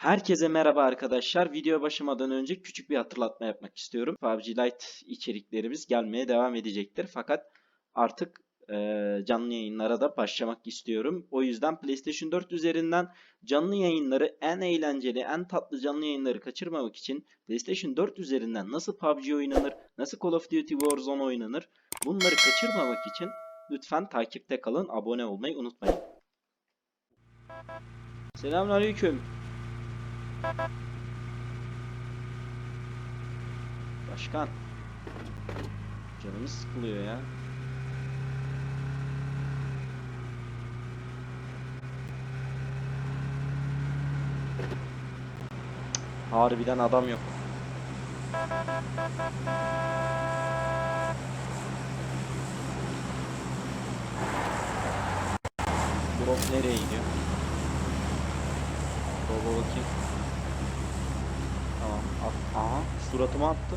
Herkese merhaba arkadaşlar. Video başlamadan önce küçük bir hatırlatma yapmak istiyorum. PUBG Lite içeriklerimiz gelmeye devam edecektir. Fakat artık eee, canlı yayınlara da başlamak istiyorum. O yüzden PlayStation 4 üzerinden canlı yayınları en eğlenceli, en tatlı canlı yayınları kaçırmamak için PlayStation 4 üzerinden nasıl PUBG oynanır, nasıl Call of Duty Warzone oynanır bunları kaçırmamak için lütfen takipte kalın, abone olmayı unutmayın. Selamünaleyküm. Başkan. Canımız sıkılıyor ya. Harbiden adam yok. Drop nereye gidiyor? Baba bakayım. At. Aha. Suratıma attı.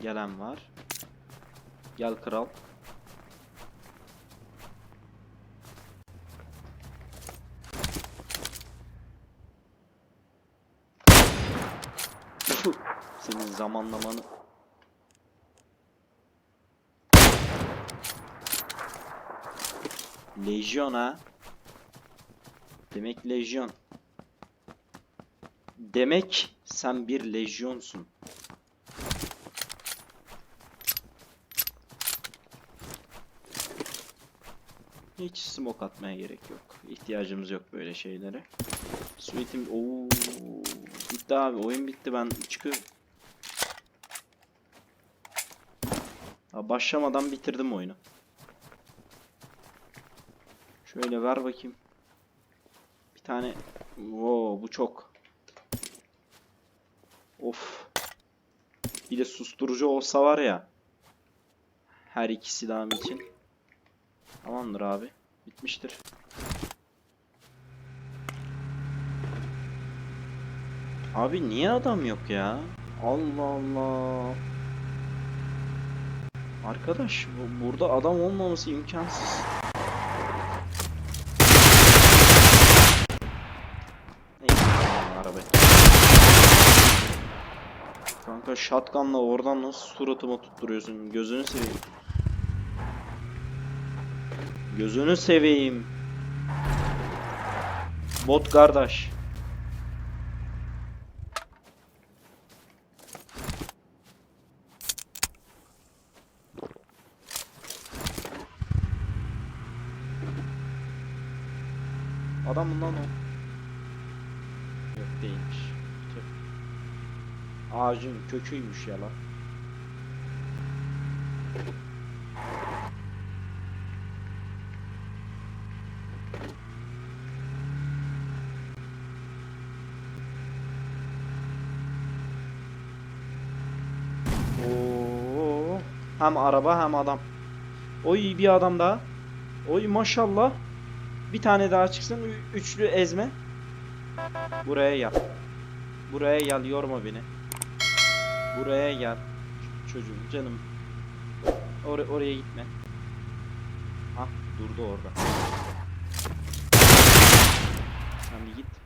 Gelen var. Gel kral. Zamanlamanı. Lejyon ha. Demek lejyon. Demek sen bir lejyonsun. Hiç smoke atmaya gerek yok. İhtiyacımız yok böyle şeylere. Sweet'im ooo bitti abi oyun bitti ben çıkıyorum. Başlamadan bitirdim oyunu. Şöyle ver bakayım. Bir tane Oo bu çok. Of. Bir de susturucu olsa var ya. Her iki silahım için. Tamamdır abi. Bitmiştir. Abi niye adam yok ya? Allah Allah. Arkadaş bu, burada adam olmaması imkansız. Neyse araba. Kanka shotgunla oradan nasıl suratıma tutturuyorsun? Gözünü seveyim. Gözünü seveyim. Bot kardeş. Adam bundan o. Yok değilmiş. Tüh. Ağacın köküymüş ya lan. Hem araba hem adam. Oy bir adam daha. Oy maşallah. Bir tane daha çıksın. Üçlü ezme. Buraya gel. Buraya gel yorma beni. Buraya gel. Çocuğum canım. Or oraya gitme. Hah durdu orada. Sen git.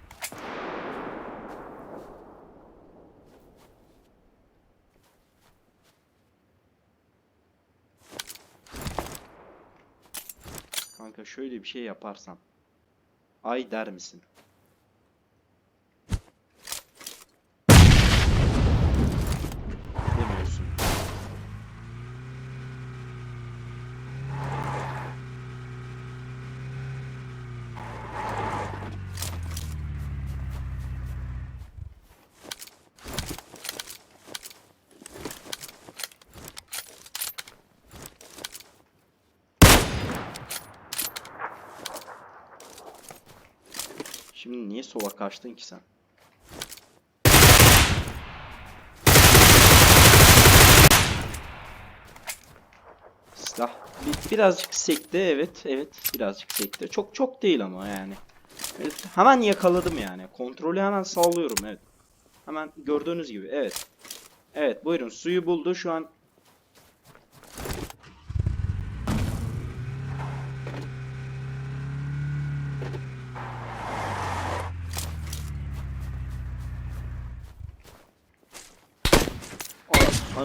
Kanka şöyle bir şey yaparsan. Ay der misin? Sova kaçtın ki sen? Silah bi- birazcık sekti evet evet birazcık sekti. Çok çok değil ama yani. Evet, hemen yakaladım yani. Kontrolü hemen sağlıyorum evet. Hemen gördüğünüz gibi evet. Evet buyurun suyu buldu şu an.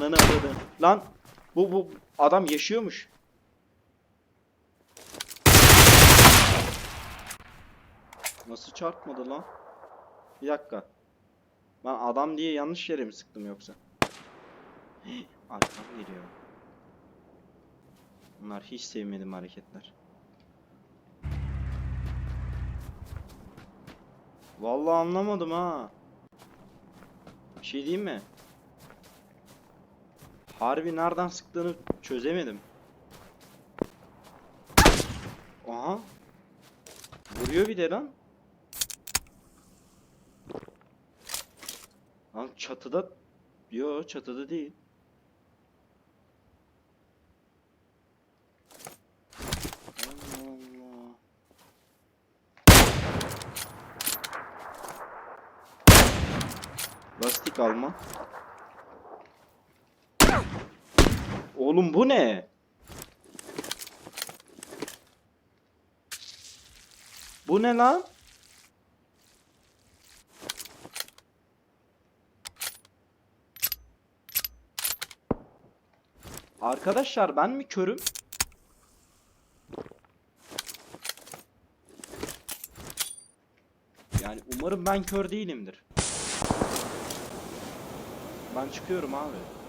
Ananı aradı. Lan bu bu adam yaşıyormuş. Nasıl çarpmadı lan? Bir dakika. Ben adam diye yanlış yere mi sıktım yoksa? Arkam geliyor. Bunlar hiç sevmediğim hareketler. Vallahi anlamadım ha. Bir şey diyeyim mi? Harbi nereden sıktığını çözemedim. Aha. Vuruyor bir de lan. Lan çatıda... Yo çatıda değil. Allah Allah. Lastik alma. Oğlum bu ne? Bu ne lan? Arkadaşlar ben mi körüm? Yani umarım ben kör değilimdir. Ben çıkıyorum abi.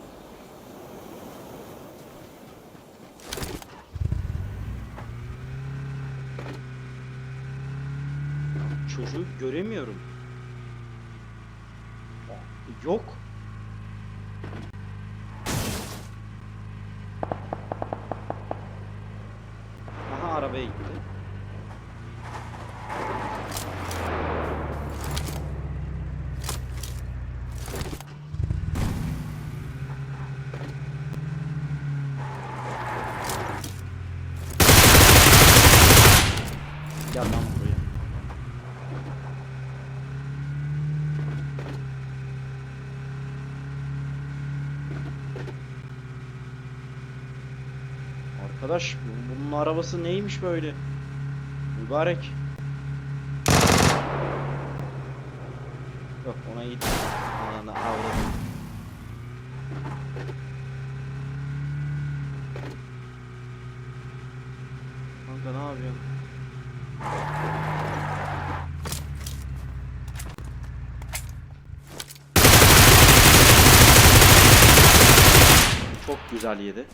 Çocuğu göremiyorum. Yok. Aha arabaya gitti. Gel lan buraya. Arkadaş bu- bunun arabası neymiş böyle? Mübarek. Yok ona git. Ananı avradım. Kanka ne yapıyorsun? Çok güzel yedi.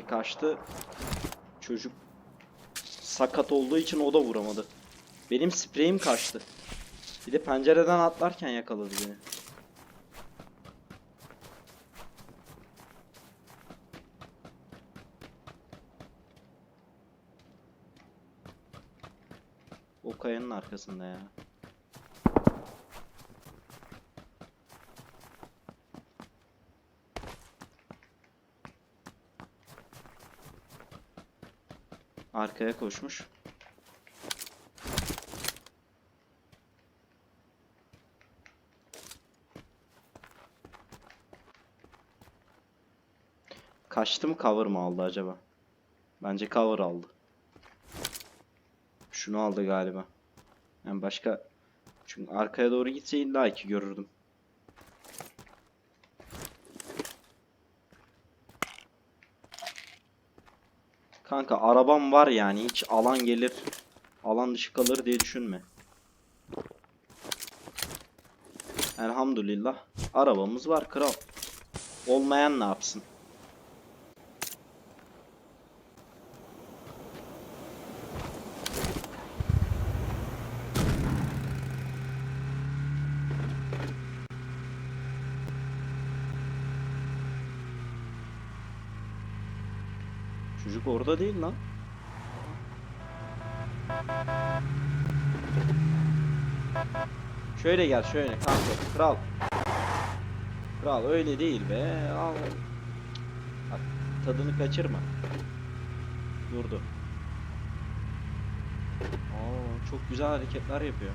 Sprey kaçtı. Çocuk sakat olduğu için o da vuramadı. Benim spreyim kaçtı. Bir de pencereden atlarken yakaladı beni. O kayanın arkasında ya. Arkaya koşmuş. Kaçtı mı cover mı aldı acaba? Bence cover aldı. Şunu aldı galiba. Yani başka çünkü arkaya doğru gitse illa ki görürdüm. Kanka arabam var yani hiç alan gelir alan dışı kalır diye düşünme. Elhamdülillah arabamız var kral. Olmayan ne yapsın? Çocuk orada değil lan. Şöyle gel şöyle kanka. Kral. Kral öyle değil be. Al. Bak, tadını kaçırma. Durdu. Oo, çok güzel hareketler yapıyor.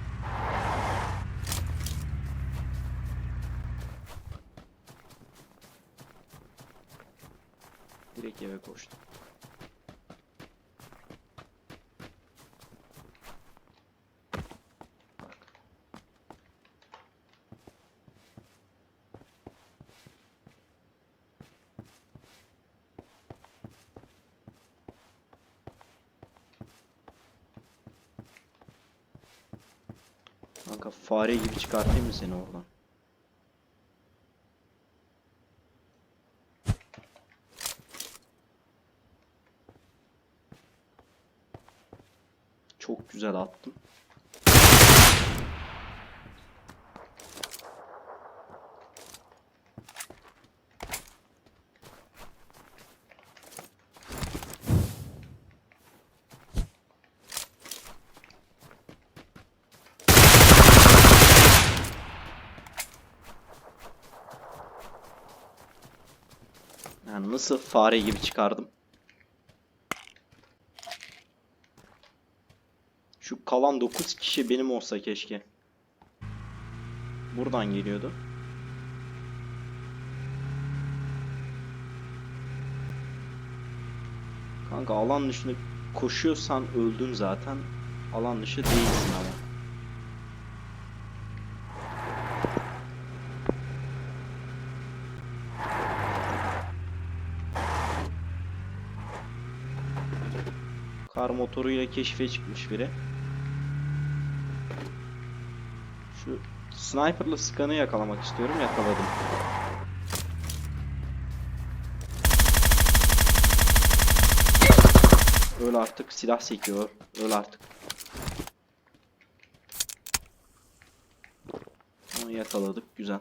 Direkt eve koştu. Kanka fare gibi çıkartayım mı seni oradan? Çok güzel attım. Yani nasıl fare gibi çıkardım? Şu kalan 9 kişi benim olsa keşke. Buradan geliyordu. Kanka alan dışına koşuyorsan öldün zaten. Alan dışı değilsin ama. Kar motoruyla keşfe çıkmış biri. Şu sniper'la sıkanı yakalamak istiyorum. Yakaladım. Öl artık silah sekiyor. Öl artık. Onu yakaladık. Güzel.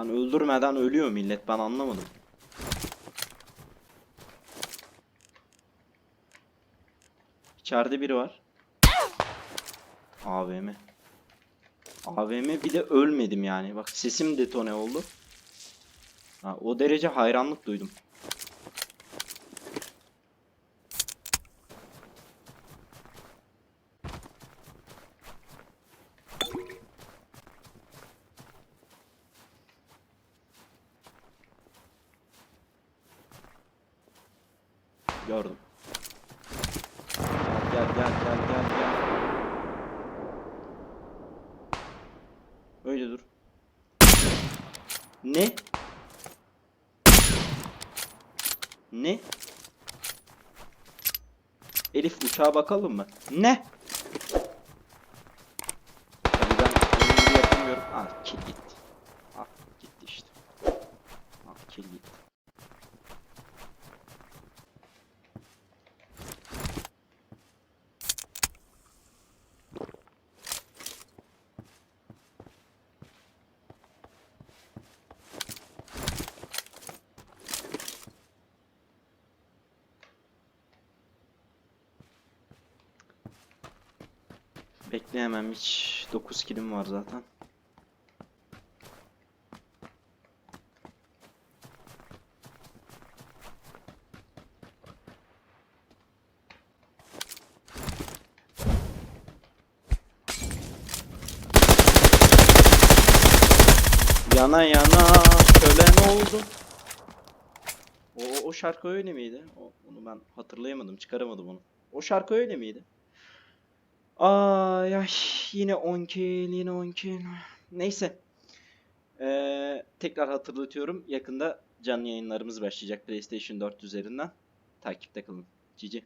Ben öldürmeden ölüyor millet. Ben anlamadım. İçeride biri var. AVM. AVM bir de ölmedim yani. Bak sesim detone oldu. Ha, o derece hayranlık duydum. Gördüm. Gel gel gel gel gel. Öyle dur. Ne? Ne? Elif uçağa bakalım mı? Ne? Ben gibi yapamıyorum. Ah gitti işte. Ah kill gitti. Bekleyemem hiç. 9 kilim var zaten. Yana yana kölen oldu. O, o şarkı öyle miydi? O, onu ben hatırlayamadım, çıkaramadım onu. O şarkı öyle miydi? Ay ay yine 10 kill yine 10 kill. Neyse. Ee, tekrar hatırlatıyorum. Yakında canlı yayınlarımız başlayacak PlayStation 4 üzerinden. Takipte kalın. Cici.